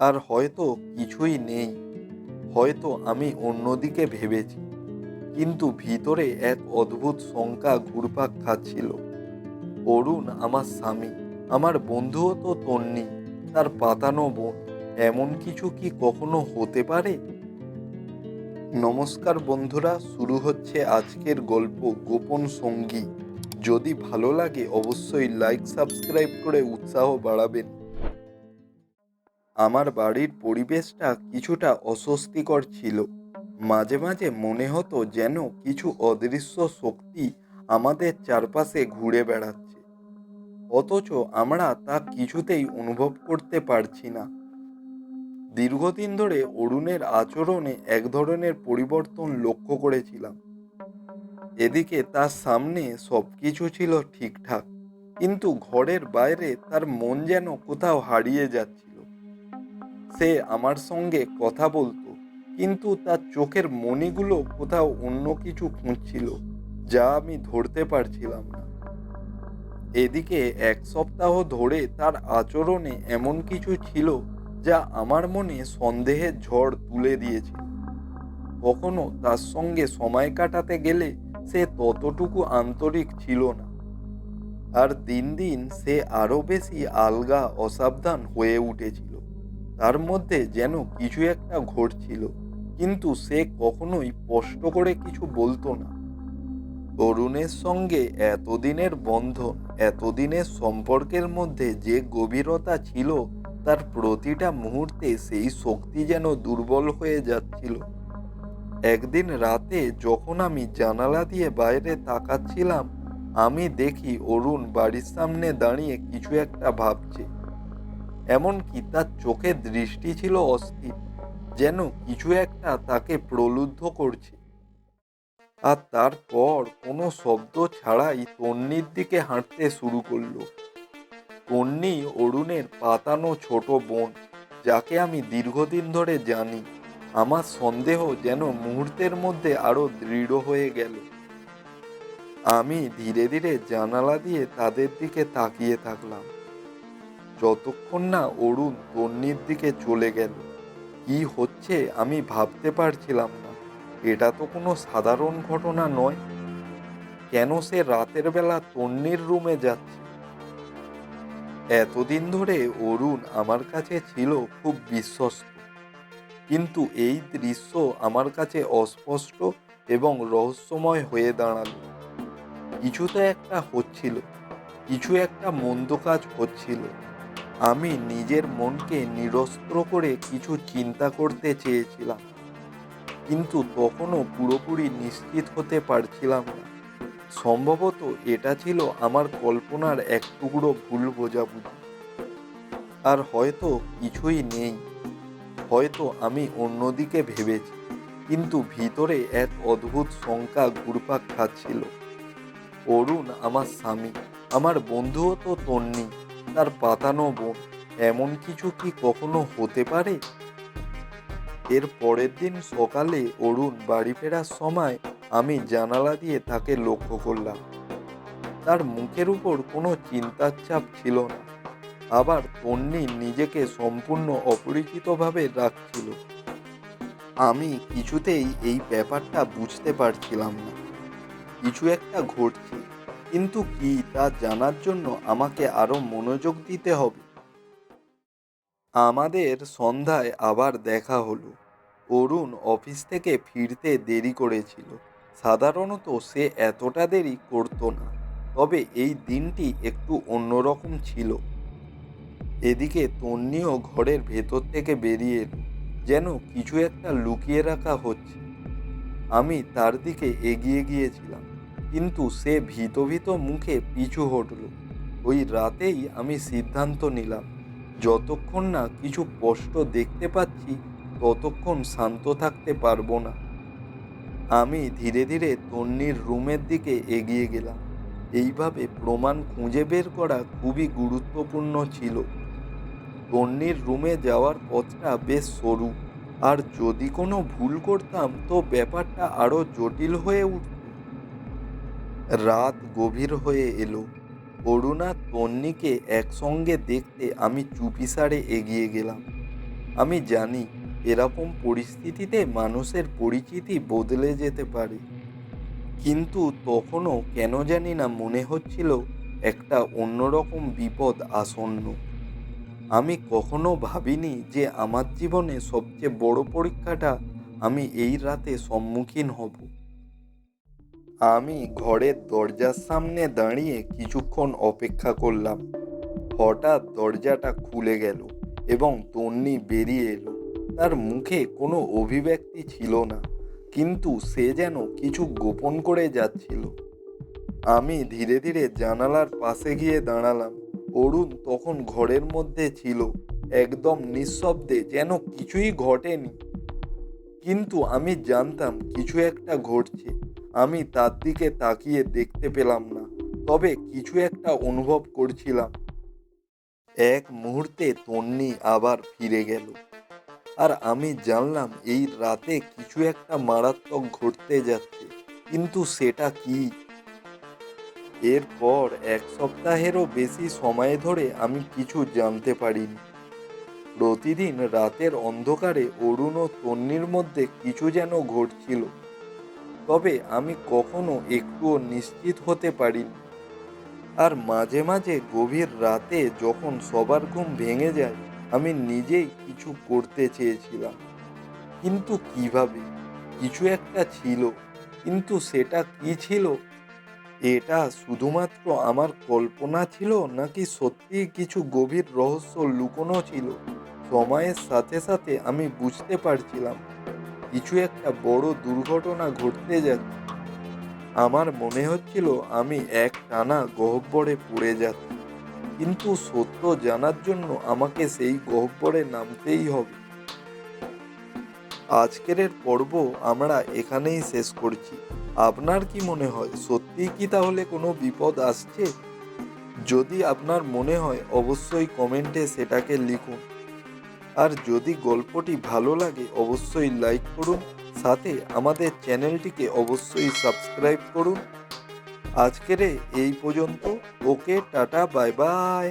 আর হয়তো কিছুই নেই। হয়তো আমি অন্যদিকে ভেবেছি, কিন্তু ভিতরে এক অদ্ভুত শঙ্কা ঘুরপাক খাচ্ছিল। অরুণ আমার স্বামী, আমার বন্ধুও তো তন্নি, তার পাতানো বোন, এমন কিছু কি কখনো হতে পারে? নমস্কার বন্ধুরা, শুরু হচ্ছে আজকের গল্প গোপন সঙ্গী। যদি ভালো লাগে, অবশ্যই লাইক সাবস্ক্রাইব করে উৎসাহ বাড়াবেন। আমার বাড়ির পরিবেশটা কিছুটা অস্বস্তিকর ছিল। মাঝে মাঝে মনে হতো যেন কিছু অদৃশ্য শক্তি আমাদের চারপাশে ঘুরে বেড়াচ্ছে। অথচ আমরা তা কিছুতেই অনুভব করতে পারছি না। দীর্ঘদিন ধরে অরুণের আচরণে এক ধরনের পরিবর্তন লক্ষ্য করেছিলাম। এদিকে তার সামনে সব কিছু ছিল ঠিকঠাক, কিন্তু ঘরের বাইরে তার মন যেন কোথাও হারিয়ে যাচ্ছিল সে আমার সঙ্গে কথা বলতো, কিন্তু তার চোখের মণিগুলো কোথাও অন্য কিছু খুঁজছিল, যা আমি ধরতে পারছিলাম না। এদিকে এক সপ্তাহ ধরে তার আচরণে এমন কিছু ছিল, যা আমার মনে সন্দেহের ঝড় তুলে দিয়েছিল। কখনো তার সঙ্গে সময় কাটাতে গেলে সে ততটুকু আন্তরিক ছিল না। আর দিন দিন সে আরও বেশি আলগা, অসাবধান হয়ে উঠেছিল। তার মধ্যে যেন কিছু একটা ঘটছিল, কিন্তু সে কখনোই স্পষ্ট করে কিছু বলতো না। অরুণের সঙ্গে এতদিনের বন্ধন, এতদিনের সম্পর্কের মধ্যে যে গভীরতা ছিল, তার প্রতিটা মুহূর্তে সেই শক্তি যেন দুর্বল হয়ে যাচ্ছিল। একদিন রাতে যখন আমি জানালা দিয়ে বাইরে তাকাচ্ছিলাম, আমি দেখি অরুণ বাড়ির সামনে দাঁড়িয়ে কিছু একটা ভাবছে। এমনকি তার চোখের দৃষ্টি ছিল অস্থির, যেন কিছু একটা তাকে প্রলুব্ধ করছে। আর তারপর কোনো শব্দ ছাড়াই তন্নির দিকে হাঁটতে শুরু করল। তন্নি অরুণের পাতানো ছোট বোন, যাকে আমি দীর্ঘদিন ধরে জানি। আমার সন্দেহ যেন মুহূর্তের মধ্যে আরও দৃঢ় হয়ে গেল। আমি ধীরে ধীরে জানালা দিয়ে তাদের দিকে তাকিয়ে থাকলাম। যতক্ষণ না অরুণ তন্নির দিকে চলে গেল, কি হচ্ছে আমি ভাবতে পারছিলাম না। এটা তো কোনো সাধারণ ঘটনা নয়। কেন সে রাতের বেলা তন্নির রুমে যাচ্ছে? এতদিন ধরে অরুণ আমার কাছে ছিল খুব বিশ্বস্ত। কিন্তু এই দৃশ্য আমার কাছে অস্পষ্ট এবং রহস্যময় হয়ে দাঁড়াল। কিছু তো একটা হচ্ছিল, কিছু একটা মন্দ কাজ হচ্ছিল। আমি নিজের মনকে নিরস্ত্র করে কিছু চিন্তা করতে চেয়েছিলাম। কিন্তু তখনও পুরোপুরি নিশ্চিত হতে পারছিলাম না। সম্ভবত এটা ছিল আমার কল্পনার এক টুকরো ভুল বোঝাবুঝি। আর হয়তো কিছুই নেই। হয়তো আমি অন্যদিকে ভেবেছি, কিন্তু ভিতরে এক অদ্ভুত শঙ্কা ঘুরপাক খাচ্ছিল। অরুণ আমার স্বামী, আমার বন্ধুও তো তন্নি। তার পাতানো বোন, এমন কিছু কি কখনো হতে পারে? এর পরের দিন সকালে অরুণ বাড়ি ফেরার সময় আমি জানালা দিয়ে তাকে লক্ষ্য করলাম। তার মুখের উপর কোনো চিন্তার চাপ ছিল না। আবার তন্নি নিজেকে সম্পূর্ণ অপরিচিতভাবে রাখছিল। আমি কিছুতেই এই ব্যাপারটা বুঝতে পারছিলাম না। কিছু একটা ঘটছে। কিন্তু কি তা জানার জন্য আমাকে আরও মনোযোগ দিতে হবে। আমাদের সন্ধ্যায় আবার দেখা হলো। অরুণ অফিস থেকে ফিরতে দেরি করেছিল। সাধারণত সে এতটা দেরি করতো না, তবে এই দিনটি একটু অন্যরকম ছিল। এদিকে তন্নিও ঘরের ভেতর থেকে বেরিয়ে এলো, যেন কিছু একটা লুকিয়ে রাখা হচ্ছে। আমি তার দিকে এগিয়ে গিয়েছিলাম। কিন্তু সে ভীত ভীত মুখে পিছু হটল। ওই রাতেই আমি সিদ্ধান্ত নিলাম, যতক্ষণ না কিছু স্পষ্ট দেখতে পাচ্ছি, ততক্ষণ শান্ত থাকতে পারব না। আমি ধীরে ধীরে তন্নির রুমের দিকে এগিয়ে গেলাম। এইভাবে প্রমাণ খুঁজে বের করা খুবই গুরুত্বপূর্ণ ছিল। তন্নির রুমে যাওয়ার পথটা বেশ সরু, আর যদি কোনো ভুল করতাম তো ব্যাপারটা আরও জটিল হয়ে উঠত। রাত গভীর হয়ে এলো। অরুণা তন্নিকে একসঙ্গে দেখতে আমি চুপিসারে এগিয়ে গেলাম। আমি জানি, এরকম পরিস্থিতিতে মানুষের পরিচিতি বদলে যেতে পারে। কিন্তু তখনও কেন জানি না মনে হচ্ছিল একটা অন্যরকম বিপদ আসন্ন। আমি কখনো ভাবিনি যে আমার জীবনে সবচেয়ে বড় পরীক্ষাটা আমি এই রাতে সম্মুখীন হব। আমি ঘরের দরজার সামনে দাঁড়িয়ে কিছুক্ষণ অপেক্ষা করলাম। হঠাৎ দরজাটা খুলে গেল এবং তন্নি বেরিয়ে এলো। তার মুখে কোনো অভিব্যক্তি ছিল না, কিন্তু সে যেন কিছু গোপন করে যাচ্ছিল। আমি ধীরে ধীরে জানালার পাশে গিয়ে দাঁড়ালাম। অরুণ তখন ঘরের মধ্যে ছিল, একদম নিঃশব্দে যেন কিছুই ঘটেনি। কিন্তু আমি জানতাম কিছু একটা ঘটছে। আমি তার দিকে তাকিয়ে দেখতে পেলাম না, তবে কিছু একটা অনুভব করছিলাম। এক মুহূর্তে তন্নি আবার ফিরে গেল, আর আমি জানলাম এই রাতে কিছু একটা মারাত্মক ঘটতে যাচ্ছে, কিন্তু সেটা কি? এরপর এক সপ্তাহেরও বেশি সময় ধরে আমি কিছু জানতে পারিনি। প্রতিদিন রাতের অন্ধকারে অরুণ ও তন্নির মধ্যে কিছু যেন ঘটছিল। তবে আমি কখনো একটুও নিশ্চিত হতে পারিনি। আর মাঝে মাঝে গভীর রাতে যখন সবার ঘুম ভেঙে যায়, আমি নিজেই কিছু করতে চেয়েছিলাম। কিন্তু কীভাবে? কিছু একটা ছিল, কিন্তু সেটা কি ছিল? এটা শুধুমাত্র আমার কল্পনা ছিল নাকি সত্যি কিছু গভীর রহস্য লুকোনো ছিল? সময়ের সাথে সাথে আমি বুঝতে পারছিলাম। কিছু একটা বড় দুর্ঘটনা ঘটতে যাচ্ছে। আমার মনে হচ্ছিল আমি এক টানা গহ্বরে পড়ে যাচ্ছি। কিন্তু সত্য জানার জন্য আমাকে সেই গহ্বরে নামতেই হবে। আজকের পর্ব আমরা এখানেই শেষ করছি। আপনার কি মনে হয় সত্যি কি তাহলে কোনো বিপদ আসছে? যদি আপনার মনে হয়, অবশ্যই কমেন্টে সেটাকে লিখুন। আর যদি গল্পটি ভালো লাগে, অবশ্যই লাইক করুন, সাথে আমাদের চ্যানেলটিকে অবশ্যই সাবস্ক্রাইব করুন। আজকের এই পর্যন্ত। ওকে, টাটা বাই বাই